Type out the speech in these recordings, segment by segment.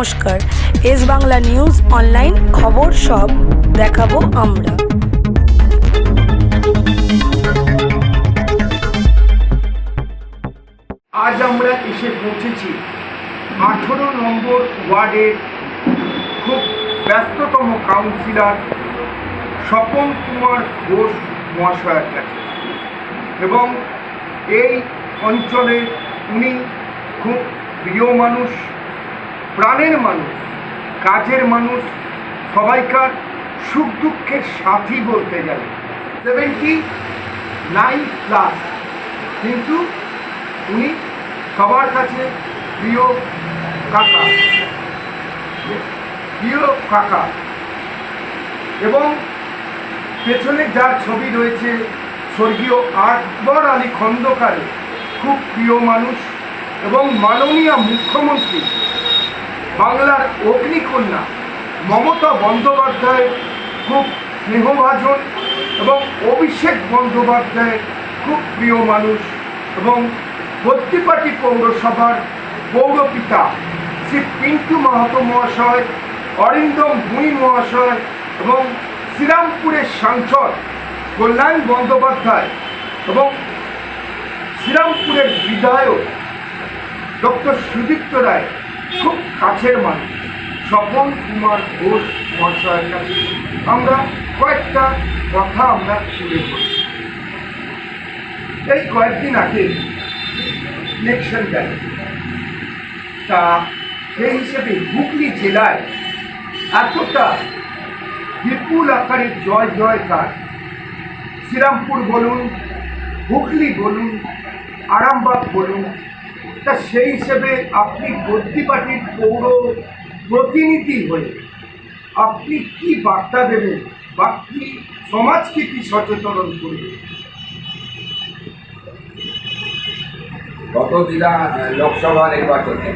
নমস্কার। S Bangla news online খবর সব দেখাবো আমরা। আজ আমরা এসে পৌঁছেছি আঠেরো নম্বর ওয়ার্ডের খুব ব্যস্ততম কাউন্সিলর স্বপন কুমার ঘোষ মহাশয়ের কাছে। এবং এই অঞ্চলে উনি খুব প্রিয় মানুষ প্রাণের মানুষ, কাজের মানুষ, সবাইকার সুখ দুঃখের সাথী বলতে গেলে। সেভেন্টি নাইন প্লাস কিন্তু উনি সবার কাছে প্রিয় কাকা। প্রিয় কাকা। এবং পেছনে যার ছবি রয়েছে, স্বর্গীয় আকবর আলী খন্দকারের, খুব প্রিয় মানুষ এবং মাননীয় মুখ্যমন্ত্রী। বাংলার অগ্নিকন্যা মমতা বন্দ্যোপাধ্যায়ের খুব স্নেহভাজন এবং অভিষেক বন্দ্যোপাধ্যায়ের খুব প্রিয় মানুষ এবং বদ্যিপাটি পৌরসভার পৌরপিতা শ্রী পিন্টু মাহাতো মহাশয়, অরিন্দম ভুঁই মহাশয় এবং শ্রীরামপুরের সাংসদ কল্যাণ বন্দ্যোপাধ্যায় এবং শ্রীরামপুরের বিধায়ক ডক্টর সুদীপ্ত রায়। খুব কাছের মানুষ। স্বপন কুমার ঘোষ মহাশয়ের কাছে আমরা কয়েকটা কথা আমরা শুনে করি এই কয়েকদিন আগে ইলেকশন গেল তা সেই হিসেবে হুগলি জেলায় এতটা বিপুল আকারে জয় জয়কার। শ্রীরামপুর বলুন, হুগলি বলুন, আরামবাগ বলুন তা সেই হিসেবে আপনি গদ্দি পার্টির পৌর প্রতিনিধি হয়ে আপনি কি বার্তা দেবেন বা কি সমাজকে কি সচেতন করবেন? গত বিধা লোকসভা নির্বাচনে।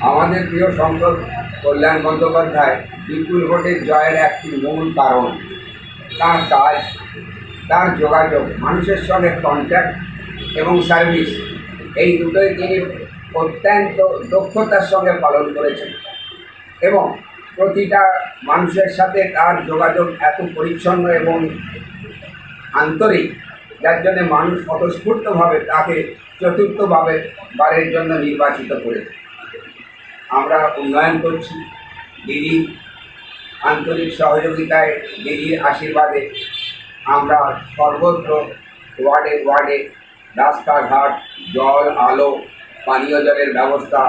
আমাদের প্রিয় সংসদ কল্যাণ বন্দ্যোপাধ্যায় বিপুল ভোটের জয়ের একটি মূল কারণ। তার কাজ, তার যোগাযোগ, মানুষের সঙ্গে কন্ট্যাক্ট এবং সার্ভিস এই দুটোই তিনি অত্যন্ত দক্ষতার সঙ্গে পালন করেছেন। এবং প্রতিটা মানুষের সাথে তার যোগাযোগ এত পরিচ্ছন্ন এবং আন্তরিক, যার জন্য মানুষ স্বতঃস্ফূর্তভাবে তাকে চতুর্থভাবে বারের জন্য নির্বাচিত করেছে আমরা উন্নয়ন করছি, দিদি আন্তরিক সহযোগিতায় দিদির আশীর্বাদে আমরা সর্বত্র ওয়ার্ডে ওয়ার্ডে রাস্তাঘাট, জল, আলো, পানীয় জলের ব্যবস্থা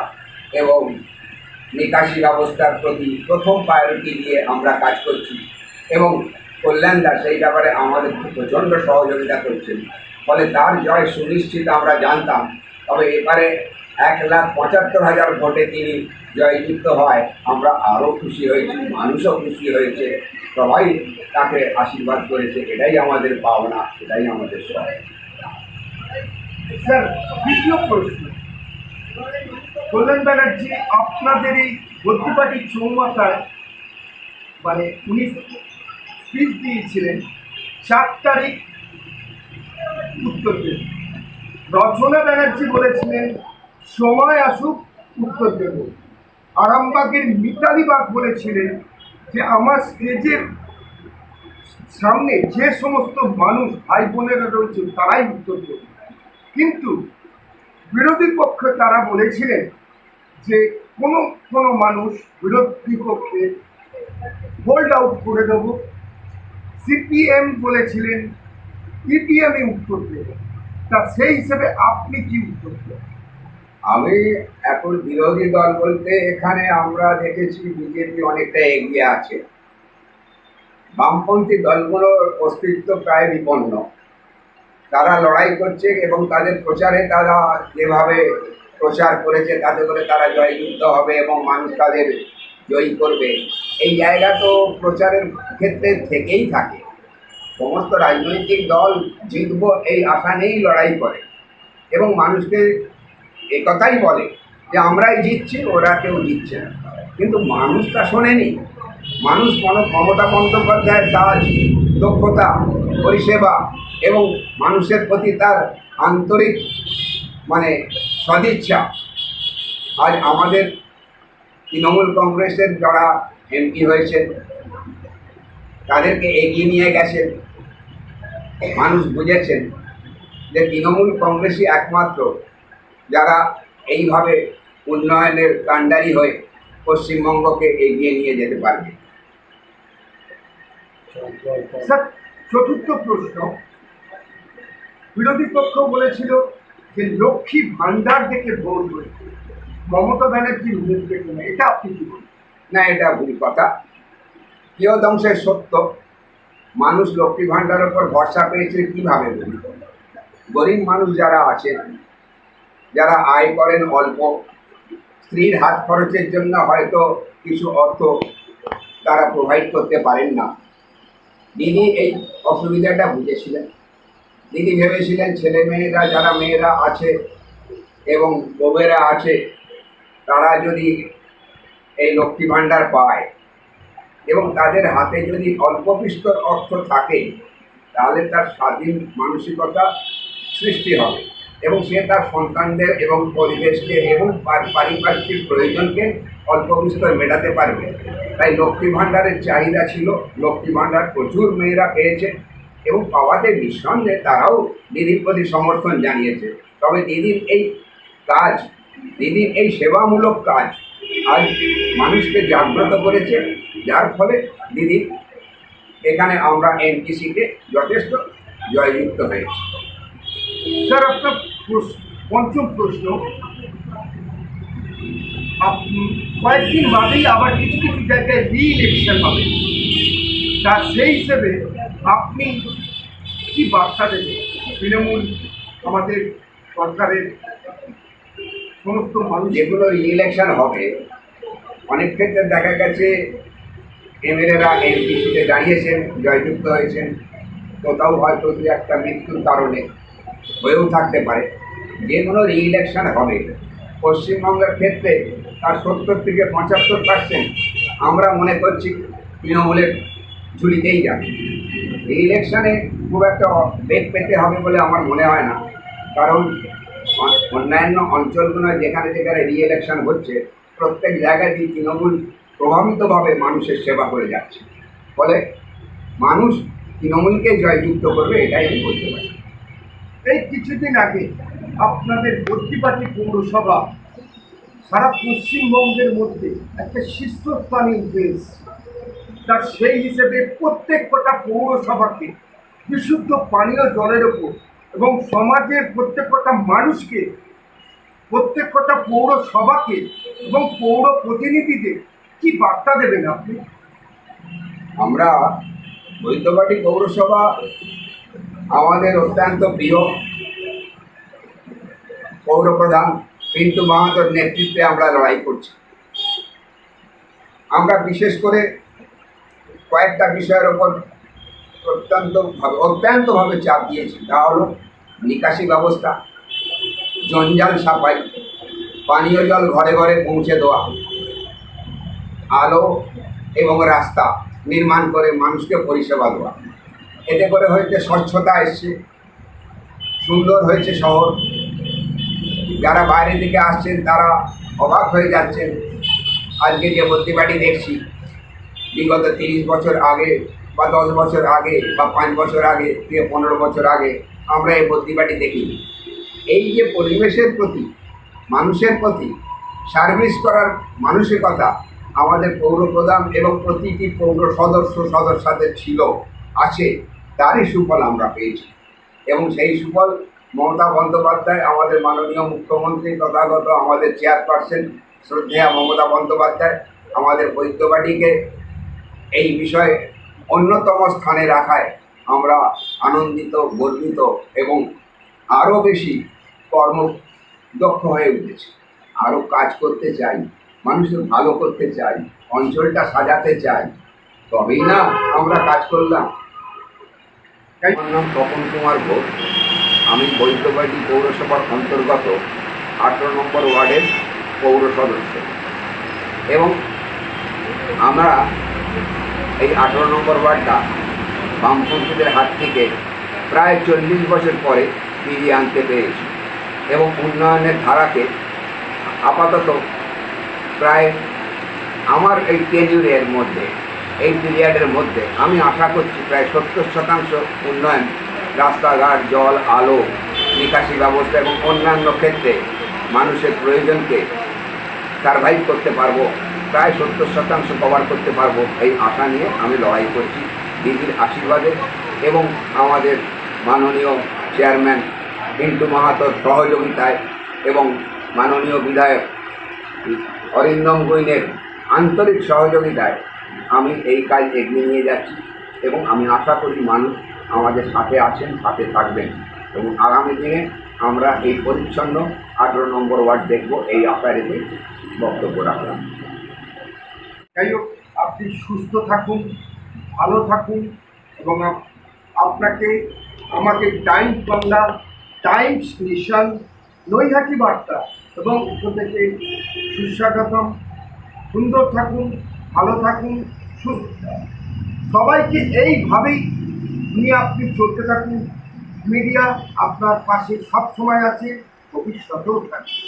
এবং নিকাশি ব্যবস্থার প্রতি প্রথম প্রায়োরিটি দিয়ে আমরা কাজ করছি এবং কল্যাণ দাস এই ব্যাপারে আমাদের প্রচণ্ড সহযোগিতা করছেন। ফলে তার জয় সুনিশ্চিত আমরা জানতাম। তবে এবারে এক লাখ পঁচাত্তর হাজার ভোটে তিনি জয়যুক্ত হয়, আমরা আরও খুশি হয়েছি, মানুষও খুশি হয়েছে। সবাই তাকে আশীর্বাদ করেছে, এটাই আমাদের পাওনা, এটাই আমাদের সহায় স্যার, দ্বিতীয় প্রশ্ন। কল্যাণ ব্যানার্জি আপনাদের এই বদ্যিপাটি চৌমাথায় মানে উনি স্পিচ দিয়েছিলেন চার তারিখ উত্তর দেব। রচনা ব্যানার্জি বলেছিলেন, সময় আসুক, উত্তর দেব। আরামবাগের মিতালি বাগ বলেছিলেন যে, আমার স্টেজের সামনে যে সমস্ত মানুষ ভাই বোনেরা রয়েছে, তারাই উত্তর দেবে। কিন্তু বিরোধী পক্ষে তারা বলেছিলেন যে কোনো কোনো মানুষ বিরোধী পক্ষে হোল্ড আউট করে দেব। সিপিএম বলেছিলেন, ইপিএমে উত্তর দেবে। তা সেই হিসেবে আপনি কি উত্তর দেবেন? আমি এখন বিরোধী দল বলতে এখানে আমরা দেখেছি বিজেপি অনেকটা এগিয়ে আছে। বামপন্থী দলগুলোর অস্তিত্ব প্রায় বিপন্ন। তারা লড়াই করছে এবং তাদের প্রচারে তারা যেভাবে প্রচার করেছে, তাতে করে তারা জয়যুক্ত হবে এবং মানুষ তাদের জয়ী করবে। এই জায়গা তো প্রচারের ক্ষেত্রে থেকেই থাকে। সমস্ত রাজনৈতিক দল জিতব এই আশা নিয়েই লড়াই করে। এবং মানুষকে একথাই বলে যে, আমরাই জিতছি, ওরা কেউ জিতছে না। কিন্তু মানুষ তা শোনেনি। মানুষ মন মমতা বন্দ্যোপাধ্যায়ের কাজ দক্ষতা, পরিষেবা এবং মানুষের প্রতি তার আন্তরিক মানে সদিচ্ছা, আজ আমাদের তৃণমূল কংগ্রেসের যারা এমপি হয়েছেন, তাদেরকে এগিয়ে নিয়ে গেছেন। মানুষ বুঝেছেন যে তৃণমূল কংগ্রেসই একমাত্র যারা এইভাবে উন্নয়নের কাণ্ডারি হয়ে পশ্চিমবঙ্গকে এগিয়ে নিয়ে যেতে পারবে। স্যার, চতুর্থ প্রশ্ন। বিরোধী পক্ষ বলেছিল যে লক্ষ্মী ভান্ডার দেখে ভোট হয়েছে। মমতা ব্যানার্জির মুখ না এটা আপনি কি বলেন না, এটা ভুল কথা। কিয়দংশের সত্য। মানুষ লক্ষ্মী ভাণ্ডারের উপর ভরসা পেয়েছে, কীভাবে বলি গরিব মানুষ যারা আছেন যারা আয় করেন অল্প, স্ত্রীর হাত খরচের জন্য হয়তো কিছু অর্থ তারা প্রোভাইড করতে পারেন না। দিদি এই অসুবিধাটা বুঝেছিলেন। দিদি ভেবেছিলেন ছেলে মেয়েরা, যারা মেয়েরা আছে এবং বউয়েরা আছে, তারা যদি এই লক্ষ্মী ভাণ্ডার পায় এবং তাদের হাতে যদি অল্প বিস্তর অর্থ থাকে, তাহলে তার স্বাধীন মানসিকতা সৃষ্টি হবে এবং সে তার সন্তানদের এবং পরিবেশকে এবং পার- পারিপার্শ্বিক প্রয়োজনকে অল্প বিস্তর মেটাতে পারবে। তাই লক্ষ্মী ভাণ্ডারের চাহিদা ছিল, লক্ষ্মী ভাণ্ডার প্রচুর মেয়েরা পেয়েছে এবং পাওয়াতে নিঃসন্দেহে তারাও দিদির প্রতি সমর্থন জানিয়েছে। তবে দিদির এই কাজ, দিদির এই সেবামূলক কাজ আজ মানুষকে জাগ্রত করেছে, যার ফলে দিদি এখানে আমরা এনটিসিতে যথেষ্ট জয়যুক্ত হয়েছি। স্যার, আপনার পঞ্চম প্রশ্ন কয়েকদিন বাদেই আবার কিছু কিছু জায়গায় রি ইলেকশন হবে। তা সেই হিসেবে আপনি কি বার্তা দেবেন? তৃণমূল, আমাদের সরকারের সমস্ত মানুষ যেগুলো ইলেকশন হবে, অনেক ক্ষেত্রে দেখা গেছে এমএলএরা এমপিসিতে দাঁড়িয়েছেন, জয়যুক্ত হয়েছেন। কোথাও হয়তো দু একটা মৃত্যুর কারণে হয়েও থাকতে পারে। যেগুলো ইলেকশন হবে। পশ্চিমবঙ্গের ক্ষেত্রে তার সত্তর থেকে পঁচাত্তর পার্সেন্ট আমরা মনে করছি তৃণমূলের ঝুলিতেই যাবে। এই ইলেকশনে খুব একটা বেগ পেতে হবে বলে আমার মনে হয় না। কারণ অন্যান্য অঞ্চলগুলো যেখানে যেখানে রি ইলেকশন হচ্ছে, প্রত্যেক জায়গাতেই তৃণমূল প্রভাবিতভাবে মানুষের সেবা করে যাচ্ছে। ফলে মানুষ তৃণমূলকে জয়যুক্ত করবে, এটাই আমি বলতে পারি। এই কিছুদিন আগে আপনাদের বদ্রিপাটি পৌরসভা সারা পশ্চিমবঙ্গের মধ্যে একটা শীর্ষস্থানে উঠে এসেছে। তার সেই হিসেবে প্রত্যেক কটা পৌরসভাকে বিশুদ্ধ পানীয় জলের ওপর এবং সমাজের প্রত্যেক কটা মানুষকে, প্রত্যেক কটা পৌরসভাকে এবং পৌর প্রতিনিধিদের কি বার্তা দেবেন আপনি? আমরা বৈদ্যবাটি পৌরসভা আমাদের অত্যন্ত প্রিয়। পৌরপ্রধান পিন্টু মাহাতোর নেতৃত্বে আমরা লড়াই করছি। আমরা বিশেষ করে কয়েকটা বিষয়ের ওপর অত্যন্তভাবে অত্যন্তভাবে চাপ দিয়েছি। তা হলো নিকাশি ব্যবস্থা, জঞ্জাল সাফাই, পানীয় জল ঘরে ঘরে পৌঁছে দেওয়া, আলো এবং রাস্তা নির্মাণ করে মানুষকে পরিষেবা দেওয়া। এতে করে হয়েছে স্বচ্ছতা এসছে, সুন্দর হয়েছে শহর। যারা বাইরে থেকে আসছেন, তারা অবাক হয়ে যাচ্ছেন। আজকে যে বদ্রিবাটি দেখছি, বিগত তিরিশ বছর আগে বা দশ বছর আগে বা পাঁচ বছর আগে থেকে পনেরো বছর আগে আমরা এই বদ্রিবাটি দেখিনি। এই যে পরিবেশের প্রতি, মানুষের প্রতি, সার্ভিস করার মানসিকতা আমাদের পৌর প্রধান এবং প্রতিটি পৌর সদস্য, সদস্যদের ছিল, আছে, তারই সুফল আমরা পেয়েছি। এবং সেই সুফল মমতা বন্দ্যোপাধ্যায় আমাদের মাননীয় মুখ্যমন্ত্রী তথাগত আমাদের চেয়ারপারসন শ্রদ্ধেয়া মমতা বন্দ্যোপাধ্যায় আমাদের বৈদ্যবাটিকে এই বিষয়ে অন্যতম স্থানে রাখায় আমরা আনন্দিত গর্বিত এবং আরও বেশি কর্মদক্ষ হয়ে উঠেছি। আরও কাজ করতে চাই মানুষের ভালো করতে চাই অঞ্চলটা সাজাতে চাই তবেই না আমরা কাজ করলাম। আমার নাম তপন কুমার ঘোষ। আমি বৈদ্যবাড়ি পৌরসভার অন্তর্গত আঠারো নম্বর ওয়ার্ডের পৌর সদস্য। এবং আমরা এই আঠারো নম্বর ওয়ার্ডটা বামপন্থীদের হাত থেকে প্রায় চল্লিশ বছর পরে ফিরিয়ে আনতে পেরেছি এবং উন্নয়নের ধারাকে আপাতত প্রায় আমার এই টেনিউরের মধ্যে, এই পিরিয়ডের মধ্যে আমি আশা করছি প্রায় সত্তর শতাংশ উন্নয়ন রাস্তাঘাট, জল, আলো, নিকাশি ব্যবস্থা এবং অন্যান্য ক্ষেত্রে মানুষের প্রয়োজনকে সার্ভাইভ করতে পারব, প্রায় সত্তর শতাংশ কভার করতে পারব এই আশা নিয়ে আমি লড়াই করছি। দিদির আশীর্বাদে এবং আমাদের মাননীয় চেয়ারম্যান পিন্টু মাহাতোর সহযোগিতায় এবং মাননীয় বিধায়ক অরিন্দম গৈনের আন্তরিক সহযোগিতায় আমি এই কাজ এগিয়ে নিয়ে যাচ্ছি এবং আমি আশা করি মানুষ আমাদের সাথে আছেন, সাথে থাকবেন। এবং আগামী দিনে আমরা এই পরিচ্ছন্ন আঠেরো নম্বর ওয়ার্ড দেখব, এই আশা বক্তব্য রাখলাম। যাই হোক, আপনি সুস্থ থাকুন, ভালো থাকুন, এবং আপনাকে, আমাকে Times Bangla, Times Nation Naihati Barta এবং থেকে সুস্বাগতম। সুন্দর থাকুন, ভালো থাকুন, সুস্থ। সবাইকে এইভাবেই নিয়ে আপনি চলতে থাকুন মিডিয়া আপনার পাশে সবসময় আছে ভবিষ্যতেও থাকবে।